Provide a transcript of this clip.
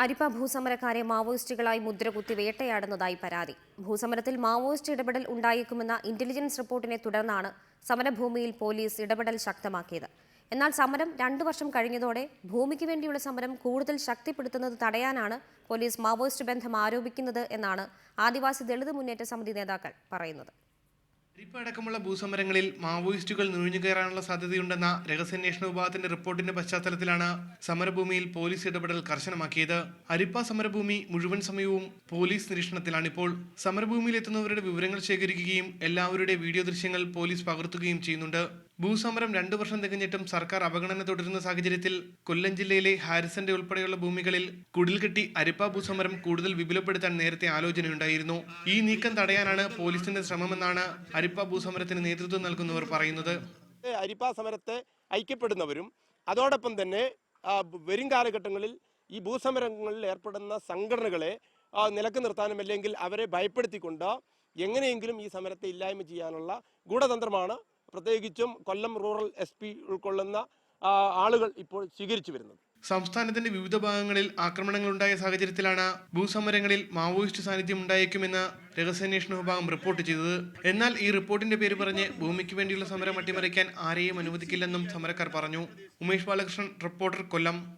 അരിപ്പ ഭൂസമരക്കാരെ മാവോയിസ്റ്റുകളായി മുദ്രകുത്തി വേട്ടയാടുന്നതായി പരാതി. ഭൂസമരത്തിൽ മാവോയിസ്റ്റ് ഇടപെടൽ ഉണ്ടായേക്കുമെന്ന ഇന്റലിജൻസ് റിപ്പോർട്ടിനെ തുടർന്നാണ് സമരഭൂമിയിൽ പോലീസ് ഇടപെടൽ ശക്തമാക്കിയത്. എന്നാൽ സമരം രണ്ടു വർഷം കഴിഞ്ഞതോടെ ഭൂമിക്ക് വേണ്ടിയുള്ള സമരം കൂടുതൽ ശക്തിപ്പെടുത്തുന്നത് തടയാനാണ് പോലീസ് മാവോയിസ്റ്റ് ബന്ധം ആരോപിക്കുന്നത് എന്നാണ് ആദിവാസി ദളിത് മുന്നേറ്റ സമിതി നേതാക്കൾ പറയുന്നത്. അരിപ്പ അടക്കമുള്ള ഭൂസമരങ്ങളിൽ മാവോയിസ്റ്റുകൾ നുഴഞ്ഞുകയറാനുള്ള സാധ്യതയുണ്ടെന്ന രഹസ്യാന്വേഷണ വിഭാഗത്തിന്റെ റിപ്പോർട്ടിന്റെ പശ്ചാത്തലത്തിലാണ് സമരഭൂമിയിൽ പോലീസ് ഇടപെടൽ കർശനമാക്കിയത്. അരിപ്പ സമരഭൂമി മുഴുവൻ സമയവും പോലീസ് നിരീക്ഷണത്തിലാണിപ്പോൾ സമരഭൂമിയിൽ എത്തുന്നവരുടെ വിവരങ്ങൾ ശേഖരിക്കുകയും എല്ലാവരുടെ വീഡിയോ ദൃശ്യങ്ങൾ പോലീസ് പകർത്തുകയും ചെയ്യുന്നുണ്ട്. ഭൂസമരം രണ്ടു വർഷം തികഞ്ഞിട്ടും സർക്കാർ അവഗണന തുടരുന്ന സാഹചര്യത്തിൽ കൊല്ലം ജില്ലയിലെ ഹാരിസന്റെ ഉൾപ്പെടെയുള്ള ഭൂമികളിൽ കുടിൽ കെട്ടി അരിപ്പ ഭൂസമരം കൂടുതൽ വിപുലപ്പെടുത്താൻ നേരത്തെ ആലോചനയുണ്ടായിരുന്നു. ഈ നീക്കം തടയാനാണ് പോലീസിന്റെ ശ്രമമെന്നാണ് അരിപ്പ ഭൂസമരത്തിന് നേതൃത്വം നൽകുന്നവർ പറയുന്നത്. അരിപ്പ സമരത്തെ ഐക്യപ്പെടുന്നവരും അതോടൊപ്പം തന്നെ വരും കാലഘട്ടങ്ങളിൽ ഈ ഭൂസമരങ്ങളിൽ ഏർപ്പെടുന്ന സംഘടനകളെ നിലയ്ക്ക് നിർത്താനും അല്ലെങ്കിൽ അവരെ ഭയപ്പെടുത്തിക്കൊണ്ട് എങ്ങനെയെങ്കിലും ഈ സമരത്തെ ഇല്ലായ്മ ചെയ്യാനുള്ള ഗൂഢതന്ത്രമാണ് പ്രത്യേകിച്ചും കൊല്ലം റൂറൽ എസ് പി ഉൾക്കൊള്ളുന്ന ആളുകൾ ഇപ്പോൾ സ്വീകരിച്ചു വരുന്നത്. സംസ്ഥാനത്തിന്റെ വിവിധ ഭാഗങ്ങളിൽ ആക്രമണങ്ങൾ ഉണ്ടായ സാഹചര്യത്തിലാണ് ഭൂസമരങ്ങളിൽ മാവോയിസ്റ്റ് സാന്നിധ്യം ഉണ്ടായേക്കുമെന്ന് രഹസ്യാന്വേഷണ വിഭാഗം റിപ്പോർട്ട് ചെയ്തത്. എന്നാൽ ഈ റിപ്പോർട്ടിന്റെ പേര് പറഞ്ഞ് ഭൂമിക്ക് വേണ്ടിയുള്ള സമരം അട്ടിമറിക്കാൻ ആരെയും അനുവദിക്കില്ലെന്നും സമരക്കാർ പറഞ്ഞു. ഉമേഷ് ബാലകൃഷ്ണൻ റിപ്പോർട്ടർ കൊല്ലം.